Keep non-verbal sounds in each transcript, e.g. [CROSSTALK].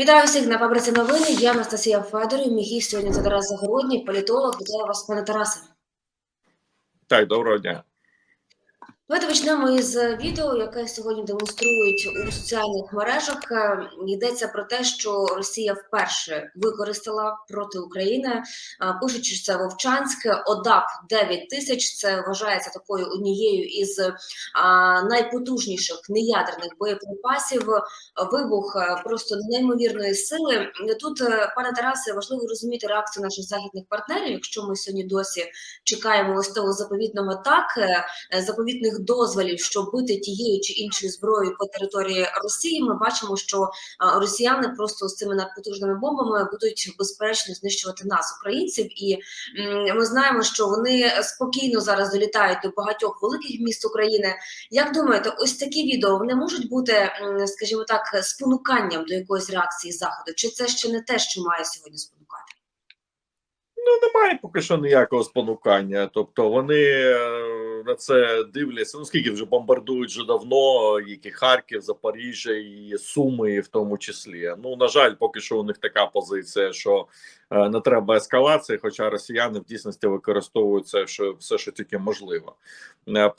Вітаю всіх на фабриці новини. Я Анастасія Федорів. Мій гість сьогодні це Тарас Загородній, політолог. Вітаю вас, пане Тарасе. Так, доброго дня. Давайте почнемо із відео, яке сьогодні демонструють у соціальних мережах. Е, Йдеться про те, що Росія вперше використала проти України, е, пишучи, це Вовчанське, ОДАП 9 тисяч. Це вважається такою однією із найпотужніших неядерних боєприпасів. Вибух е, просто неймовірної сили. Тут, е, пане Тарасе, важливо розуміти реакцію наших західних партнерів. Якщо ми сьогодні досі чекаємо ось того заповітного так, е, заповітних дозволів, щоб бити тією чи іншою зброєю по території Росії, ми бачимо, що росіяни просто з цими надпотужними бомбами будуть безперечно знищувати нас, українців, і ми знаємо, що вони спокійно зараз долітають до багатьох великих міст України. Як думаєте, ось такі відео вони можуть бути, скажімо так, спонуканням до якоїсь реакції заходу? Чи це ще не те, що має сьогодні спонукати? Ну, немає поки що ніякого спонукання. Тобто вони е, на це дивляться. Ну скільки вже бомбардують вже давно, як і Харків, Запоріжжя і Суми, в тому числі. Ну на жаль, поки що у них така позиція, що е, не треба ескалації, хоча росіяни в дійсності використовують це що все, що тільки можливо. Е,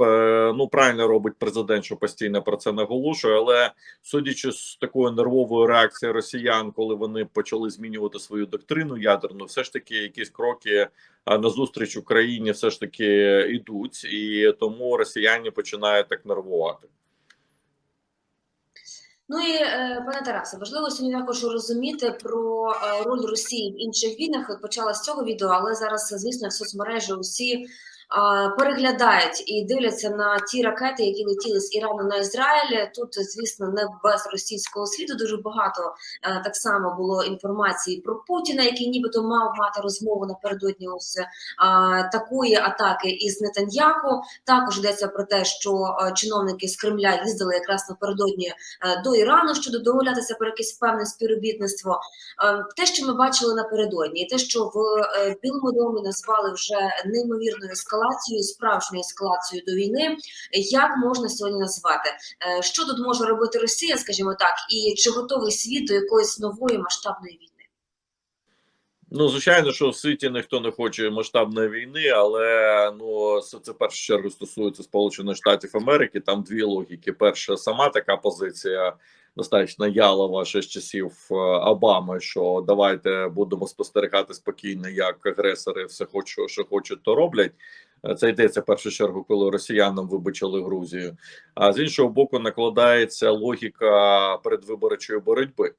Ну правильно робить президент, що постійно про це наголошує, але судячи з такою нервовою реакцією росіян, коли вони почали змінювати свою доктрину ядерну, все ж таки якісь кроки назустріч Україні все ж таки йдуть, і тому росіяни починають так нервувати. Ну і е, пане Тарасе, важливо сьогодні також розуміти про е, роль Росії в інших війнах. Почала з цього відео, але зараз, звісно, в соцмережі усі переглядають і дивляться на ті ракети, які летіли з Ірану на Ізраїль. Тут, звісно, не без російського сліду дуже багато е, так само було інформації про Путіна, який нібито мав мати розмову напередодні ось такої атаки із Нетаньяху. Також йдеться про те, що е, чиновники з Кремля їздили якраз напередодні е, до Ірану щодо домовлятися про якесь певне співробітництво. Е, Те, що ми бачили напередодні, і те, що в е, Білому домі назвали вже неймовірною ескалацією, справжньою ескалацією до війни, як можна сьогодні назвати? Е, Що тут може робити Росія, скажімо так, і чи готовий світ до якоїсь нової масштабної війни? Ну, звичайно, що в світі ніхто не хоче масштабної війни, але ну це, це в першу чергу стосується Сполучених Штатів Америки. Там дві логіки: перша сама така позиція достатньо ялова ще з часів е, Обами, що давайте будемо спостерігати спокійно, як агресори все хочуть, що хочуть, то роблять. Е, Це йдеться в першу чергу, коли росіянам вибачили Грузію. А з іншого боку, накладається логіка передвиборчої боротьби.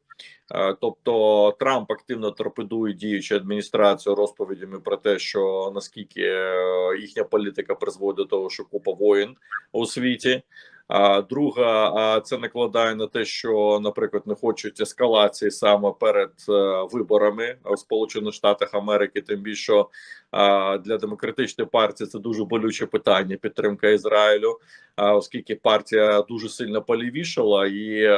Е, Тобто Трамп активно торпедує діючу адміністрацію розповідями про те, що наскільки е, їхня політика призводить до того, що купа воїн у світі. Друга, це накладає на те, що, наприклад, не хочуть ескалації саме перед е, виборами в Сполучених Штатах Америки. Тим більше для демократичної партії це дуже болюче питання підтримка Ізраїлю, оскільки партія дуже сильно полівішала і.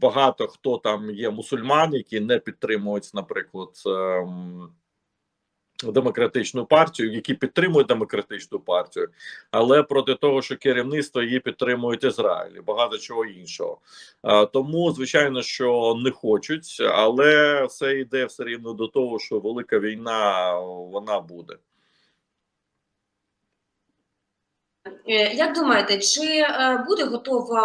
Багато хто там є мусульман, які не підтримують, наприклад, ем, демократичну партію, які підтримують демократичну партію, але проти того, що керівництво її підтримують Ізраїль, багато чого іншого. Тому, звичайно, що не хочуть, але все йде все рівно до того, що велика війна вона буде. Е, Як думаєте, чи е, буде готова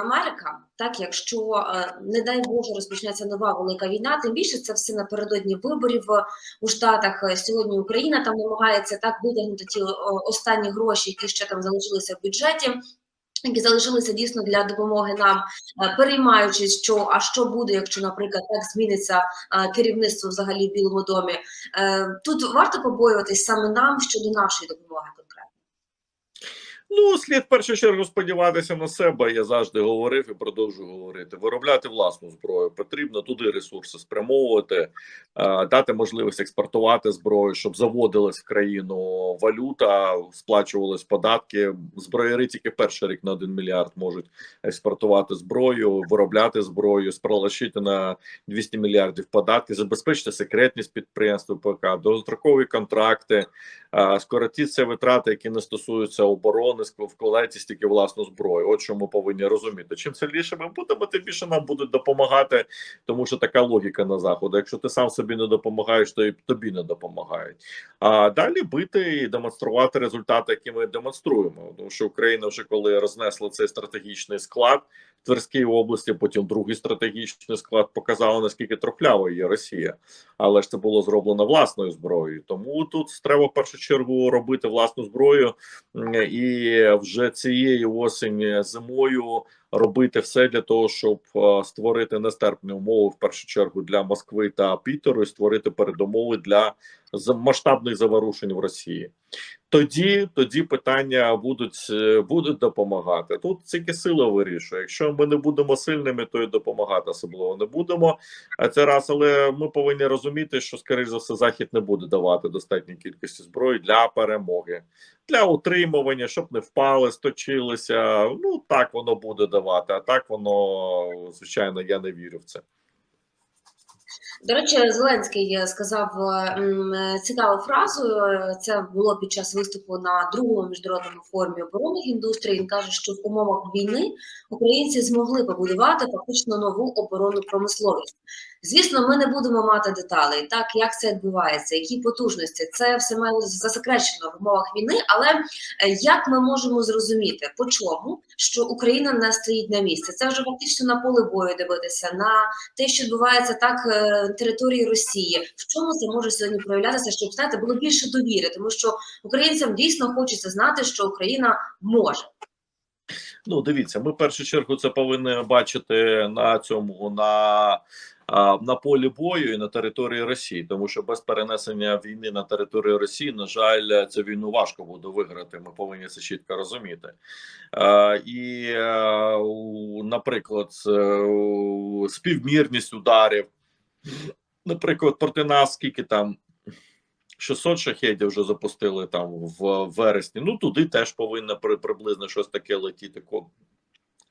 Америка, так якщо е, не дай Боже розпочнеться нова велика війна? Тим більше це все напередодні виборів е, у Штатах. Е, Сьогодні Україна там намагається так витягнути ті останні гроші, які ще там залишилися в бюджеті. Які залишилися дійсно для допомоги нам, е, переймаючись, що а що буде, якщо, наприклад, так зміниться е, керівництво взагалі в Білому домі. Е, Тут варто побоюватись саме нам щодо нашої допомоги. Ну, слід в першу чергу сподіватися на себе. Я завжди говорив і продовжую говорити. Виробляти власну зброю потрібно туди ресурси спрямовувати, е, дати можливість експортувати зброю, щоб заводилась в країну валюта, сплачувались податки. Зброяри тільки перший рік на 1 мільярд можуть експортувати зброю, виробляти зброю, спролащити на 200 мільярдів податки, забезпечити секретність підприємств ПК, довгострокові контракти, е, скоротити витрати, які не стосуються оборони. Не ск- вкладається стільки власну зброю. От що ми повинні розуміти. Чим сильніше ми будемо, тим більше нам будуть допомагати, тому що така логіка на заходу. Якщо ти сам собі не допомагаєш, то і тобі не допомагають. А далі бити і демонструвати результати, які ми демонструємо. Тому що Україна вже коли рознесла цей стратегічний склад в Тверській області, потім другий стратегічний склад показала наскільки трохлявою є Росія, але ж це було зроблено власною зброєю. Тому тут треба в першу чергу робити власну зброю і вже цієї осені зимою робити все для того, щоб е, створити нестерпні умови в першу чергу для Москви та Пітеру, і створити передумови для масштабних заворушень в Росії. Тоді тоді питання будуть е, будуть допомагати. Тут тільки сила вирішує. Якщо ми не будемо сильними, то і допомагати особливо не будемо. А це раз, але ми повинні розуміти, що скоріш за все захід не буде давати достатньої кількості зброї для перемоги, для утримування, щоб не впали, сточилися. Ну так воно буде давати. А так воно звичайно я не вірю в це. До речі, Зеленський сказав цікаву фразу. Це було під час виступу на другому міжнародному форумі оборонних індустрій. Він каже, що в умовах війни українці змогли побудувати фактично нову оборонну промисловість. Звісно, ми не будемо мати деталей, так як це відбувається, які потужності. Це все має засекречено в умовах війни. Але е, як ми можемо зрозуміти, по чому що Україна не стоїть на місці? Це вже фактично на поле бою дивитися на те, що відбувається так е, на території Росії. В чому це може сьогодні проявлятися, щоб знаєте, було більше довіри, тому що українцям дійсно хочеться знати, що Україна може. Ну, дивіться, ми в першу чергу це повинні бачити на цьому на. На полі бою і на території Росії, тому що без перенесення війни на територію Росії, на жаль, цю війну важко буде виграти. Ми повинні це чітко розуміти. І, е, наприклад, співмірність ударів, наприклад, проти нас скільки там 600 шахедів вже запустили там в вересні. Ну туди теж повинно при, приблизно щось таке летіти.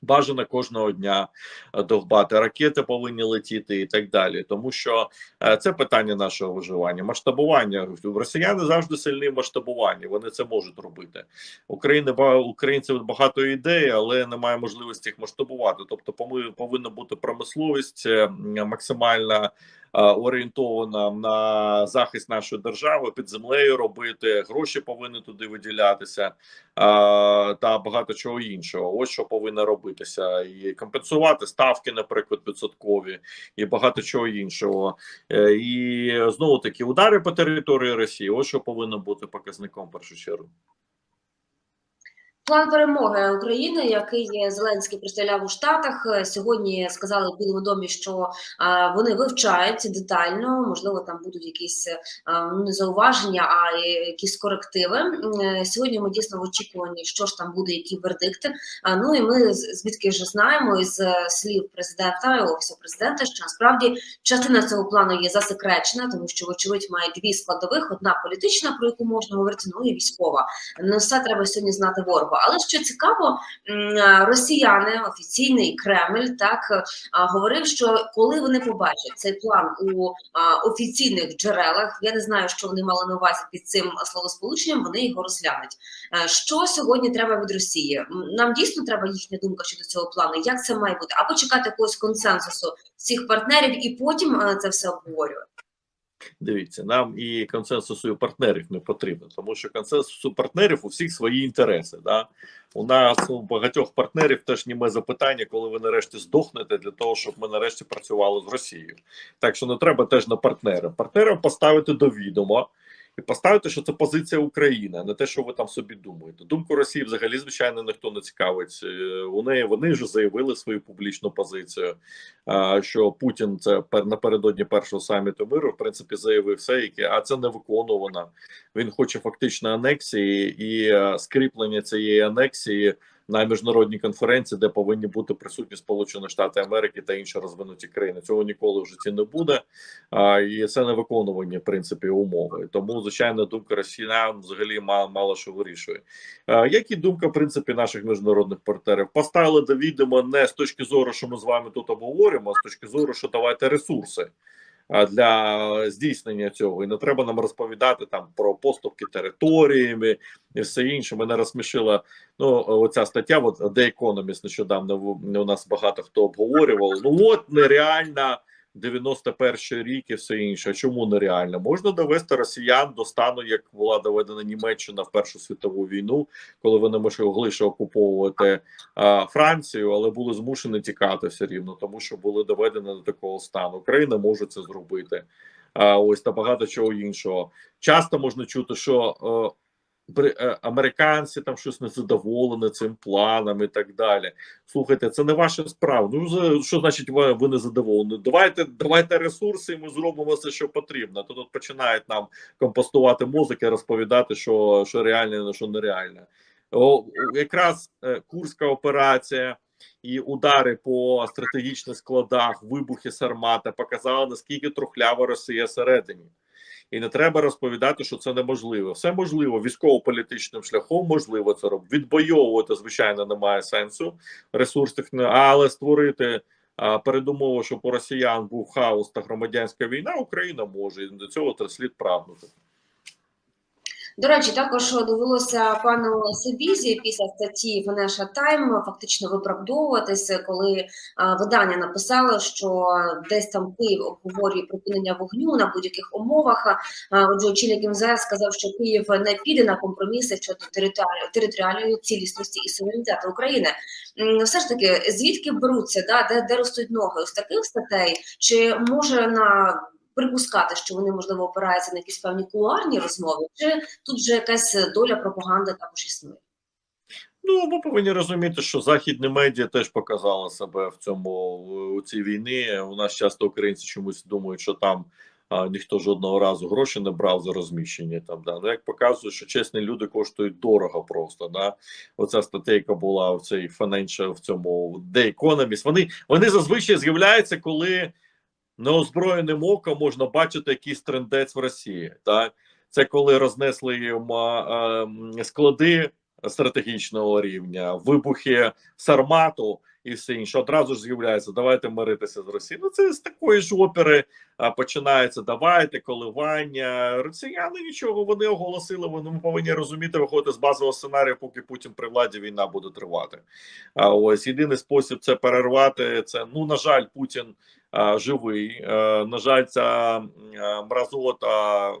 Бажано кожного дня е, довбати ракети повинні летіти і так далі, тому що е, це питання нашого виживання. Масштабування росіяни завжди сильні в масштабуванні. Вони це можуть робити. України українців багато ідей, але немає можливості їх масштабувати. Тобто, повинна бути промисловість е, максимальна орієнтована на захист нашої держави під землею робити. Гроші повинні туди виділятися та багато чого іншого. Ось що повинно робитися, і компенсувати ставки, наприклад, відсоткові, і багато чого іншого. Е, І знову таки удари по території Росії. Ось що повинно бути показником в першу чергу. План перемоги України, який Зеленський представляв у Штатах, сьогодні сказали в Білому домі, що вони вивчають детально. Можливо, там будуть якісь ну, не зауваження, а якісь корективи. Сьогодні ми дійсно в очікуванні, що ж там буде, які вердикти. Ну і ми звідки вже знаємо із е, слів президента офісу президента, що насправді частина цього плану є засекречена, тому що вочевидь має дві складових: одна політична, про яку можна говорити, ну і військова. Не все треба сьогодні знати ворогу. Але що цікаво, росіяни, офіційний Кремль, так говорив, що коли вони побачать цей план у офіційних джерелах, я не знаю, що вони мали на увазі під цим словосполученням, вони його розглянуть. Е, Що сьогодні треба від Росії? Нам дійсно треба їхня думка щодо цього плану. Як це має бути? Або чекати якогось консенсусу всіх партнерів і потім е, це все обговорювати. Дивіться, нам і консенсусу партнерів не потрібно, тому що консенсусу партнерів у всіх свої інтереси. Да? У нас у багатьох партнерів теж німе запитання, коли ви нарешті здохнете для того, щоб ми нарешті працювали з Росією. Так що не треба теж на партнера. Партнерам поставити до відома і поставити, що це позиція України, не те, що ви там собі думаєте. Думку Росії взагалі, звичайно, ніхто не цікавить. Е, У неї вони вже заявили свою публічну позицію. а, Що Путін це пер- напередодні першого саміту миру, в принципі, заявив все, яке а це не виконувано. Він хоче фактично анексії і е, скріплення цієї анексії на міжнародній конференції, де повинні бути присутні Сполучені Штати Америки та інші розвинуті країни. Цього ніколи в житті не буде, а, і це не виконування в принципі умови. Тому звичайно, думка росіян взагалі мало, мало що вирішує. А, як і думка в принципі наших міжнародних партнерів поставили до відома не з точки зору, що ми з вами тут обговорюємо, а з точки зору, що давайте ресурси. Для здійснення цього. І не треба нам розповідати там про поступки територіями і все інше. Мене розсмішила ну оця стаття. От The Economist нещодавно у нас багато хто обговорював. Ну от нереальна. 91 рік і все інше. Чому нереально? Можна довести росіян до стану, як була доведена Німеччина в Першу світову війну, коли вони могли ще окуповувати а, Францію, але були змушені тікати все рівно, тому що були доведені до такого стану. Україна може це зробити. А, ось та багато чого іншого. Часто можна чути, що е, американці там щось не задоволені цим планом і так далі. Слухайте, це не ваша справа. Ну що значить ви, ви не задоволені? Давайте давайте ресурси, і ми зробимо все, що потрібно. То тут починають нам компостувати мозок і розповідати, що, що реальне, що нереальне. О, якраз е, Курська операція і удари по стратегічних складах, вибухи Сармата показали наскільки трухлява Росія всередині. І не треба розповідати, що це неможливо. Все можливо військово-політичним шляхом можливо це робити. Відбойовувати, звичайно, немає сенсу ресурсних, але створити передумову, щоб у росіян був хаос та громадянська війна, Україна може і до цього слід прагнути. До речі, також довелося пану Сибізі після статті Financial Times фактично виправдовуватися, коли а, видання написало, що десь там Київ обговорює припинення вогню на будь-яких умовах. А, Отже, очільник МЗС сказав, що Київ не піде на компроміси щодо територіальної цілісності і суверенітету України. Все ж таки, звідки беруться, да, де, де ростуть ноги з таких статей, чи може на припускати, що вони можливо опираються на якісь певні кулуарні розмови, чи тут вже якась доля пропаганди також існує. Ну, ми повинні розуміти, що західні медіа теж показали себе в цьому у цій війні. У нас часто українці чомусь думають, що там а, ніхто жодного разу гроші не брав за розміщення. Там да ну як показує, що чесні люди коштують дорого просто. Да, оця статейка була в цей Financial, в цьому The Economist. Вони вони зазвичай з'являються, коли неозброєним оком можна бачити якийсь трендець в Росії. Так це коли рознесли їм склади стратегічного рівня, вибухи Сармату і все інше. Одразу ж з'являється, давайте миритися з Росією. Ну це з такої ж опери починається. Давайте коливання. Росіяни нічого вони оголосили. Вони повинні розуміти, виходити з базового сценарію, поки Путін при владі війна буде тривати. А ось єдиний спосіб це перервати. Це ну на жаль, Путін живий. На жаль, ця мразота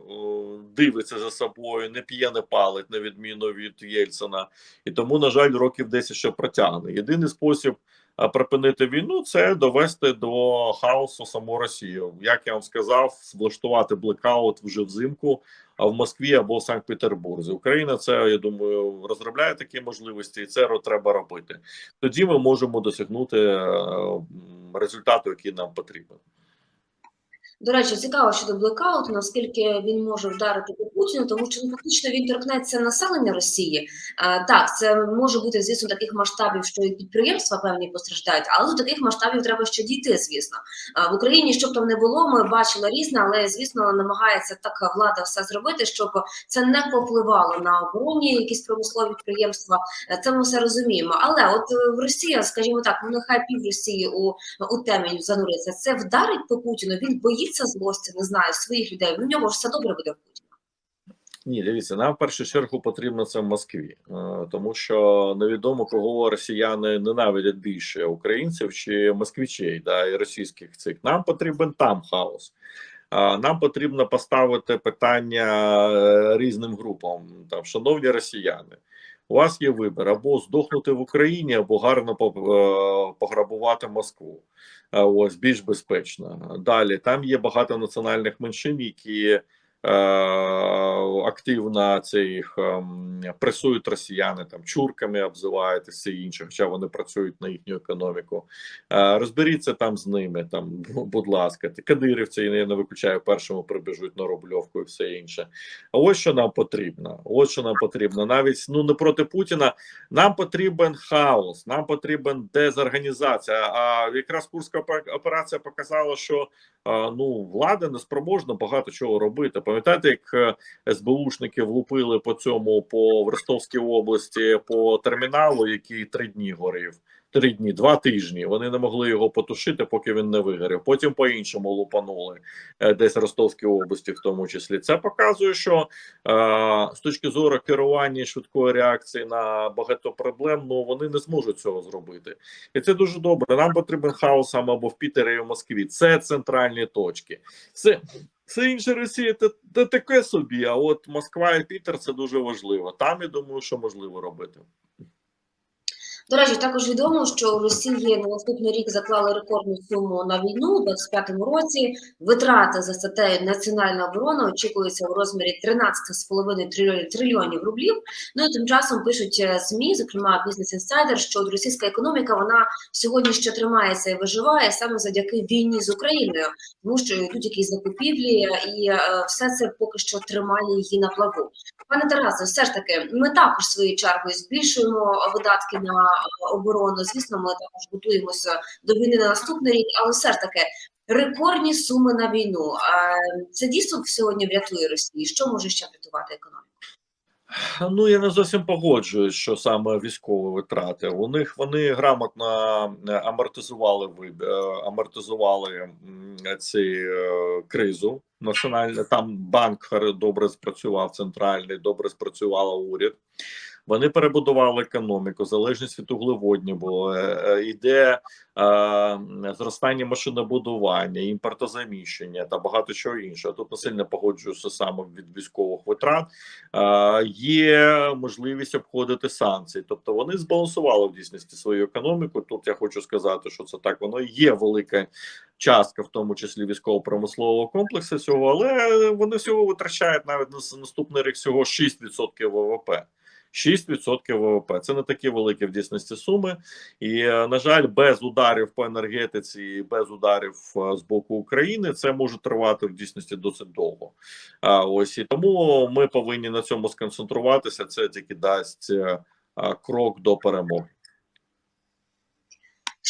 дивиться за собою, не п'є, не палить, на відміну від Єльцина. І тому, на жаль, років 10 ще протягне. Єдиний спосіб припинити війну це довести до хаосу саму Росію. Як я вам сказав, влаштувати блекаут вже взимку. А в Москві або Санкт-Петербурзі Україна це я думаю розробляє такі можливості, і це треба робити. Тоді ми можемо досягнути е, результату, який нам потрібен. До речі, цікаво щодо блекауту, наскільки він може вдарити по Путіну, тому що ну, фактично він торкнеться населення Росії. А, так, це може бути, звісно, таких масштабів, що і підприємства певні постраждають, але до таких масштабів треба ще дійти, звісно. А, в Україні, щоб там не було, ми бачили різне, але звісно намагається така влада все зробити, щоб це не попливало на обороні, якісь промислові підприємства. Це ми все розуміємо. Але от е, в Росія, скажімо так, ну нехай пів Росії у у темі зануриться. Це вдарить по Путіну. Він боїться злості, не знаю, своїх людей. У нього ж все добре буде в Путіна. Ні, дивіться, нам в першу чергу потрібно це в Москві, е, тому що невідомо кого росіяни ненавидять більше українців чи москвичей, да, і російських цих. Нам потрібен там хаос. Нам потрібно поставити питання е, різним групам. Там, шановні росіяни, у вас є вибір або здохнути в Україні, або гарно е, пограбувати Москву. Е, Ось більш безпечна. Далі там є багато національних меншин, які активно це їх ем, пресують росіяни, там чурками обзивають і все інше, хоча вони працюють на їхню економіку. Е, розберіться там з ними, там, будь ласка, кадирівці я не виключаю, першому прибіжуть на Рубльовку і все інше. А ось що нам потрібно. Ось що нам потрібно. Навіть ну не проти Путіна. Нам потрібен хаос, нам потрібен дезорганізація. А якраз Курська операція показала, що ну влада не спроможна багато чого робити. Пам'ятаєте, як е, СБУшники влупили по цьому по Ростовській області по терміналу, який три дні горів. три дні, два тижні. Вони не могли його потушити, поки він не вигорів. Потім по-іншому лупанули е, десь в Ростовській області, в тому числі. Це показує, що е, з точки зору керування швидкої реакції на багато проблем, ну вони не зможуть цього зробити. І це дуже добре. Нам потрібен хаос або в Пітері і в Москві. Це центральні точки. Все, все інше Росія це, це таке собі. А от Москва і Пітер це дуже важливо. Там я думаю, що можливо робити. До речі, також відомо, що Росії на наступний рік заклали рекордну суму на війну у 25-му році. Витрати за статтею Національна оборона очікуються у розмірі 13,5 трильйонів рублів. Ну і тим часом пишуть е, змі, зокрема Business Insider, що російська економіка вона сьогодні ще тримається і виживає саме завдяки війні з Україною, тому що йдуть якісь закупівлі, і е, все це поки що тримає її на плаву. Пане Тарасе, все ж таки, ми також своєю чергою збільшуємо видатки на е, оборону. Звісно, ми також готуємося до війни на наступний рік, але все ж таки рекордні суми на війну. Е, Це дійсно сьогодні врятує Росію. Що може ще врятувати економіку? Ну я не зовсім погоджуюсь, що саме військові витрати. У них вони грамотно е, амортизували е, амортизували ці е, кризу. Національний там банк добре спрацював, центральний добре спрацювала уряд. Вони перебудували економіку, залежність від углеводнів було, е, е, іде е, зростання машинобудування, імпортозаміщення та багато чого іншого. Тут не сильно погоджуюся саме від військових витрат. Е, є можливість обходити санкції, тобто вони збалансували в дійсності свою економіку. Тут я хочу сказати, що це так воно є велика частка, в тому числі військово-промислового комплексу цього, але вони всього витрачають навіть на наступний рік всього 6% ВВП. 6% ВВП. Це не такі великі в дійсності суми. І, е, на жаль, без ударів по енергетиці, без ударів е, з боку України, це може тривати в дійсності досить довго. А, ось і тому ми повинні на цьому сконцентруватися. Це тільки дасть е, крок до перемоги.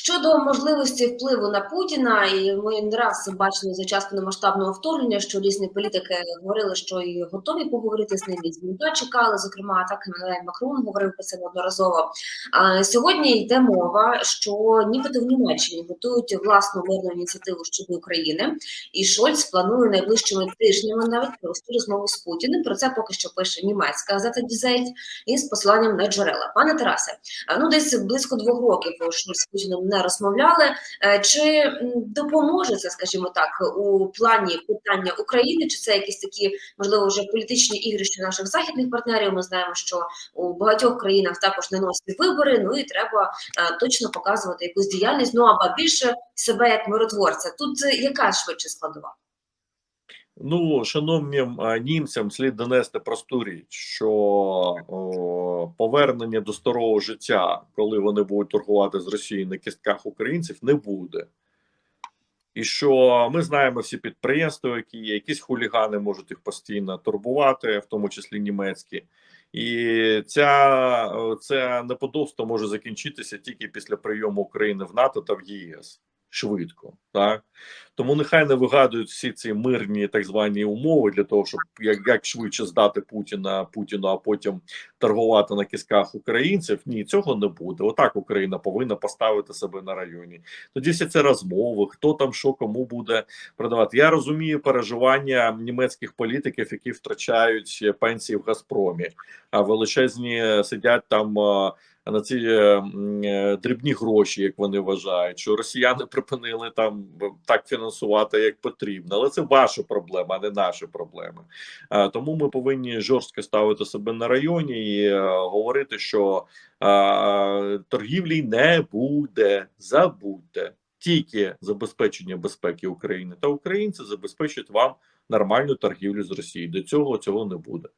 Щодо можливості впливу на Путіна, і ми не раз бачили за час повномасштабного вторгнення, що різні політики говорили, що і готові поговорити з ним, і дзвінка чекали. Зокрема, так Еммануель Макрон говорив про це неодноразово. А сьогодні йде мова, що нібито в Німеччині готують власну мирну ініціативу щодо України, і Шольц планує найближчими тижнями навіть провести розмову з Путіним. Про це поки що пише німецька газета Дізельт із посиланням на джерела. Пане Тарасе, ну десь близько двох років Шольц з Путіним не розмовляли. Е, Чи допоможе це, скажімо так, у плані питання України? Чи це якісь такі можливо вже політичні ігрища наших західних партнерів? Ми знаємо, що у багатьох країнах також не носять вибори. Ну і треба е, точно показувати якусь діяльність. Ну або більше себе як миротворця. Тут е, яка швидше складова? Ну, шановним німцям, слід донести просту річ, що о, повернення до старого життя, коли вони будуть торгувати з Росією на кістках українців, не буде. І що ми знаємо всі підприємства, які є, якісь хулігани можуть їх постійно турбувати, в тому числі німецькі. І ця, це неподобство може закінчитися тільки після прийому України в НАТО та в ЄС швидко. Так? Тому нехай не вигадують всі ці мирні так звані умови для того, щоб як, як швидше здати Путіна Путіну, а потім торгувати на кісках українців. Ні, цього не буде. Отак Україна повинна поставити себе на районі. Тоді всі це розмови, хто там що кому буде продавати. Я розумію переживання німецьких політиків, які втрачають пенсії в Газпромі, а величезні сидять там. На ці е, е, дрібні гроші, як вони вважають, що росіяни припинили там е, так фінансувати, як потрібно, але це ваша проблема, а не наші проблеми. Тому ми повинні жорстко ставити себе на районі і говорити, що торгівлі не буде. Забудьте тільки забезпечення безпеки України та українці забезпечать вам нормальну торгівлю з Росією. До цього цього не буде.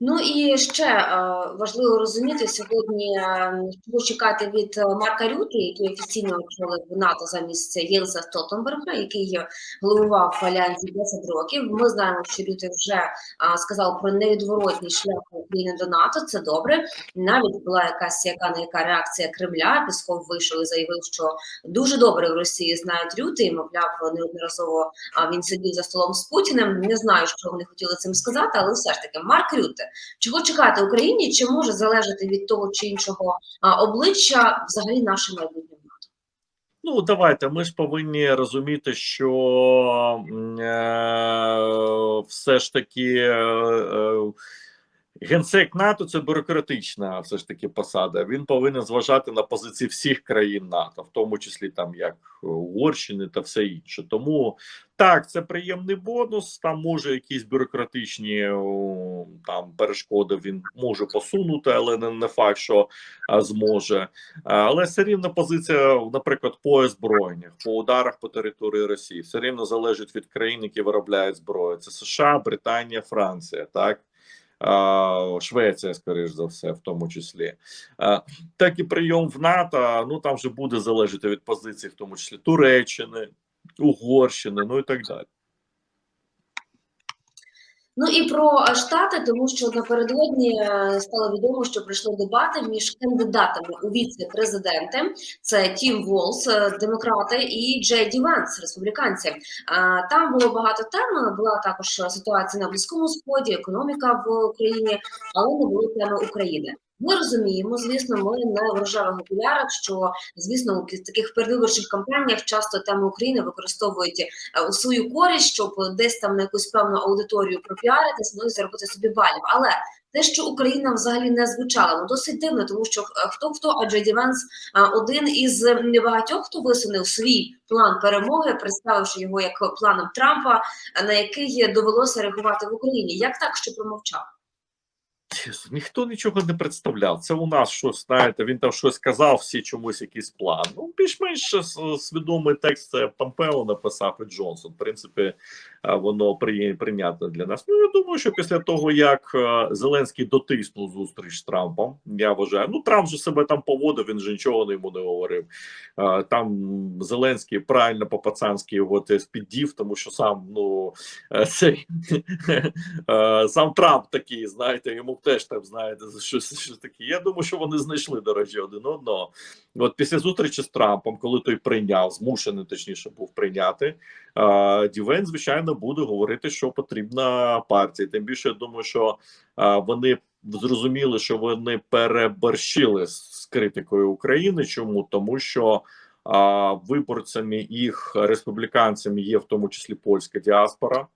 Ну і ще е, важливо розуміти сьогодні, е, чого чекати від е, Марка Рюти, який офіційно очолив НАТО замість Єнса Столтенберга, який головував в Альянсі 10 років. Ми знаємо, що Рюти вже е, сказав про невідворотній шлях України до НАТО. Це добре. Навіть була якась яка не яка реакція Кремля. Пісков вийшов і заявив, що дуже добре в Росії знають Рюти, і мовляв, неодноразово він сидів за столом з Путіним. Не знаю, що вони хотіли цим сказати, але все ж таки Марк Рюте. Чого чекати Україні? Чи може залежати від того чи іншого обличчя взагалі наше майбутнє? Ну, давайте. Ми ж повинні розуміти, що е, все ж таки е, е, генсек НАТО це бюрократична все ж таки посада. Він повинен зважати на позиції всіх країн НАТО, в тому числі там як Угорщини та все інше. Тому так, це приємний бонус. Там може якісь бюрократичні там перешкоди він може посунути, але не, не факт, що зможе. Але все рівно позиція, наприклад, по озброєннях, по ударах по території Росії, все рівно залежить від країн, які виробляють зброю. Це США, Британія, Франція, так. Швеція, скоріш за все, в тому числі, так і прийом в НАТО. Ну там вже буде залежати від позиції, в тому числі Туреччини, Угорщини, ну і так далі. Ну і про штати, тому що напередодні е, стало відомо, що пройшли дебати між кандидатами у віце-президенти. Це Тім Волс, е, демократи, і Джей Ді Венс, республіканці. Там було багато тем. Була також ситуація на близькому сході, економіка в Україні, але не було теми України. Ми розуміємо, звісно, ми не в рожевих окулярах, що звісно у таких передвиборчих кампаніях часто теми України використовують е, у свою користь, щоб десь там на якусь певну аудиторію пропіаритись, ну і заробити собі балів. Але те, що Україна взагалі не звучала, ну досить дивно, тому що хто хто, а Джей Ді Венс е, один із небагатьох, хто висунув свій план перемоги, представивши його як планом Трампа, на який довелося реагувати в Україні. Як так, що промовчав? Ніхто нічого не представляв. Це у нас щось, знаєте, він там щось казав, всі чомусь якийсь план. Ну, більш-менш свідомий текст Помпео написав і Джонсон. В принципі, воно при, прийнятне для нас. Ну, я думаю, що після того, як е, Зеленський дотиснув зустріч з Трампом, я вважаю, ну Трамп же себе там поводив, він же нічого йому не говорив. Е, Там Зеленський правильно по-пацанськи його теж піддів, тому що сам, ну, е, цей [LAUGHS] е, сам Трамп такий, знаєте, йому теж там, знаєте, щось, щось таке. Я думаю, що вони знайшли, до речі, один одного. От після зустрічі з Трампом, коли той прийняв, змушений точніше був прийняти, е, Дівен, звичайно, буде говорити, що потрібна партія. Тим більше я думаю, що вони зрозуміли, що вони переборщили з критикою України. Чому? Тому що виборцями їх республіканцями є в тому числі польська діаспора,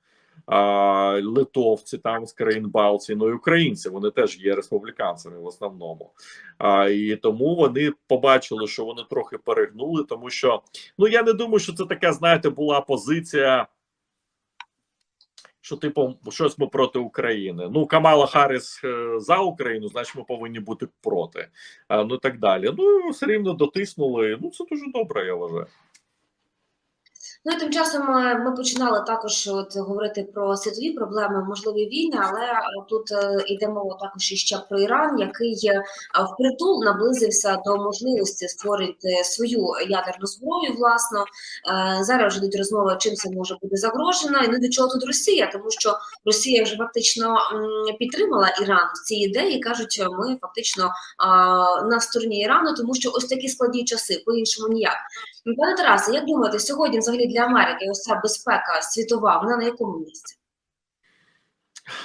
а, литовці там з країн Балтії, ну і українці. Вони теж є республіканцями в основному. А, і тому вони побачили, що вони трохи перегнули, тому що ну я не думаю, що це така, знаєте, була позиція. Що, типу, щось ми проти України. Ну, Камала Харріс е, за Україну, значить, ми повинні бути проти. А, ну і так далі. Ну, все рівно дотиснули. Ну, це дуже добре, я вважаю. Ну і тим часом е, ми починали також от говорити про світові проблеми, можливі війни, але е, тут е, йде мова також іще про Іран, який впритул наблизився до можливості створити свою ядерну зброю. Власно зараз вже йдуть розмови, чим це може бути загрожено, і ну до чого тут Росія, тому що Росія вже фактично підтримала Іран в цій ідеї. кажуть, що ми фактично на стороні Ірану, тому що ось такі складні часи, по іншому ніяк. Пане Тарасе, як думаєте, сьогодні взагалі для Америки ось ця безпека світова, вона на якому місці?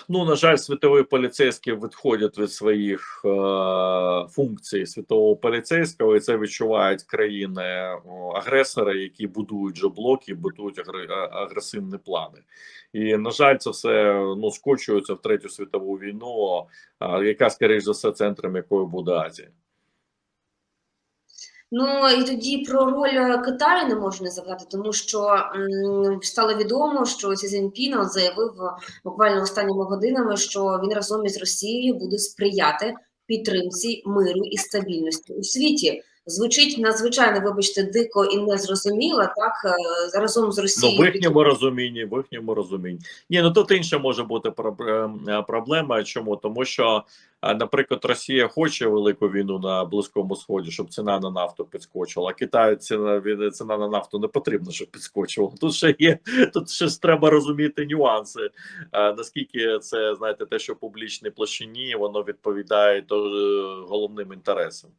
Ну, на жаль, світові поліцейські відходять від своїх е, функцій світового поліцейського, і це відчувають країни о, агресори, які будують же блоки, будують агр- агресивні плани. І на жаль, це все ну скочується в третю світову війну, яка скоріш за все центром якої буде Азія. Ну і тоді про роль е, Китаю не можна не тому що м, стало відомо, що Сі Цзіньпін заявив е, буквально останніми годинами, що він разом із Росією буде сприяти підтримці миру і стабільності у світі. Звучить надзвичайно, вибачте, дико і незрозуміло, так е, разом з Ну, Росією. в їхньому розумінні, в їхньому розумінні. Ні, ну тут інша може бути проб- е, проблема. Чому? Тому що, е, наприклад, Росія хоче велику війну на Близькому Сході, щоб ціна на нафту підскочила. А Китаю ціна ціна на нафту не потрібна, щоб підскочила. Тут ще є, тут ще ж треба розуміти нюанси. е, Наскільки це знаєте, те, що в публічній площині воно відповідає е, головним інтересам.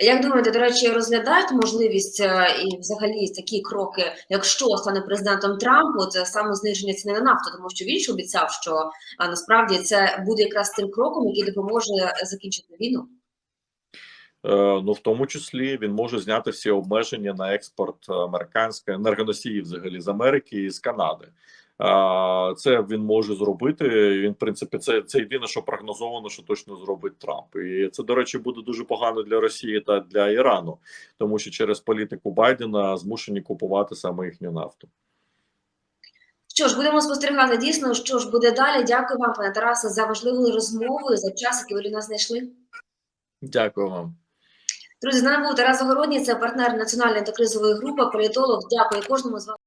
Як думаєте, до речі, розглядають можливість е, і взагалі такі кроки, якщо стане президентом Трамп, це саме зниження ціни на нафту, тому що він ж обіцяв, що насправді це буде якраз тим кроком, який допоможе закінчити війну. Е, Ну, в тому числі він може зняти всі обмеження на експорт американської енергоносіїв взагалі з Америки і з Канади. Це він може зробити. Він, в принципі, це, це єдине, що прогнозовано, що точно зробить Трамп. І це, до речі, буде дуже погано для Росії та для Ірану, тому що через політику Байдена змушені купувати саме їхню нафту. Що ж, будемо спостерігати дійсно, що ж буде далі. Дякую вам, пане Тарасе, за важливу розмову за час, який ви для нас знайшли. Дякую вам. Друзі, з нами був Тарас Загородній, це партнер національної антикризової групи, політолог. Дякую кожному з вас.